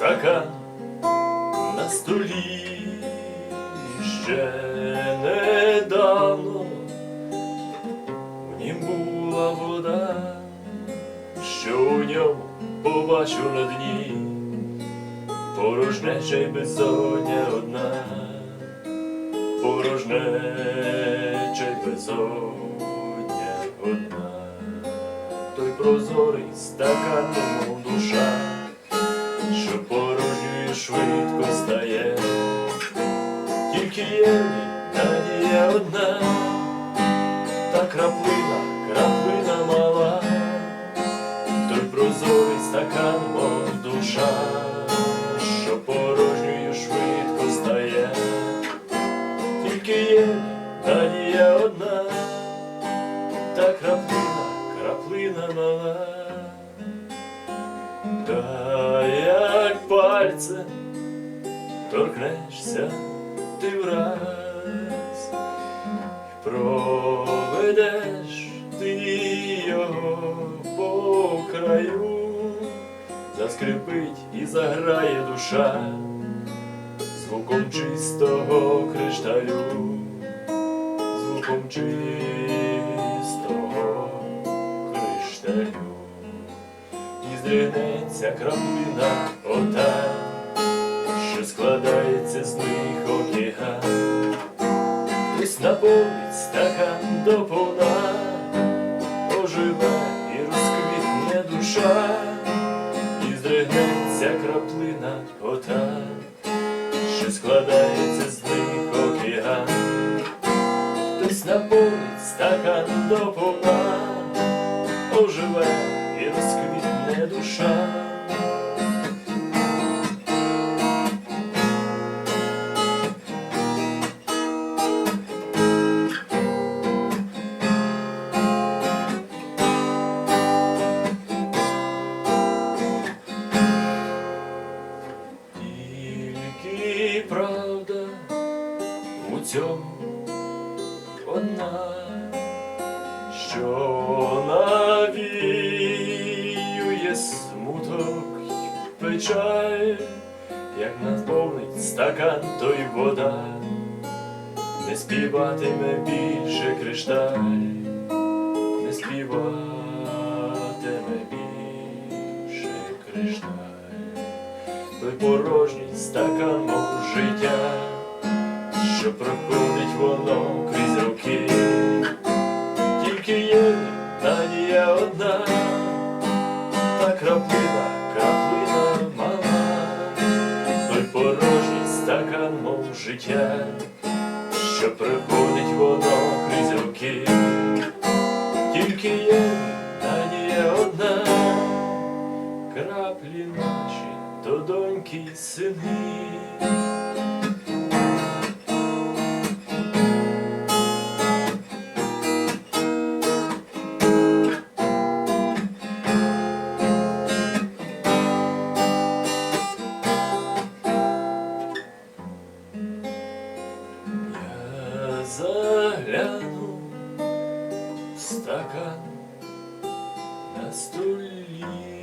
стакан на столі ще недавно. В нім була вода, що у ньому побачив на дні, порожнеча й безодня одна, порожнеча й безодня одна, той прозорий стакан, швидко стає, тільки є надія одна, та краплина, краплина мала, той прозорий стакан, мов душа, що порожньою швидко стає, тільки є надія одна, та краплина, краплина мала. Пальцем торкнешся ти враз, проведеш ти його по краю, заскрипить і заграє душа звуком чистого кришталю, звуком чистого кришталю. І здригнеться краплина ота, складається з них океан. Хтось наповнить стакан до повна, оживе і розквітне душа, і здригнеться краплина ота, що складається з них океан. Хтось наповнить стакан до повна, оживе Тільки правда у цьому одна, що навіює смуток й печаль, як наповнить стакан, то й вода, не співатиме більше кришталь, не співатиме більше кришталь, той порожній стакан мов життя що проходить воно крізь роки, тільки є надія одна, та краплина, краплина мала, той порожній стакан, мов життя, що проходить воно крізь роки, тільки є надія одна, краплі наші, то доньки сини. загляну в стакан на стуле.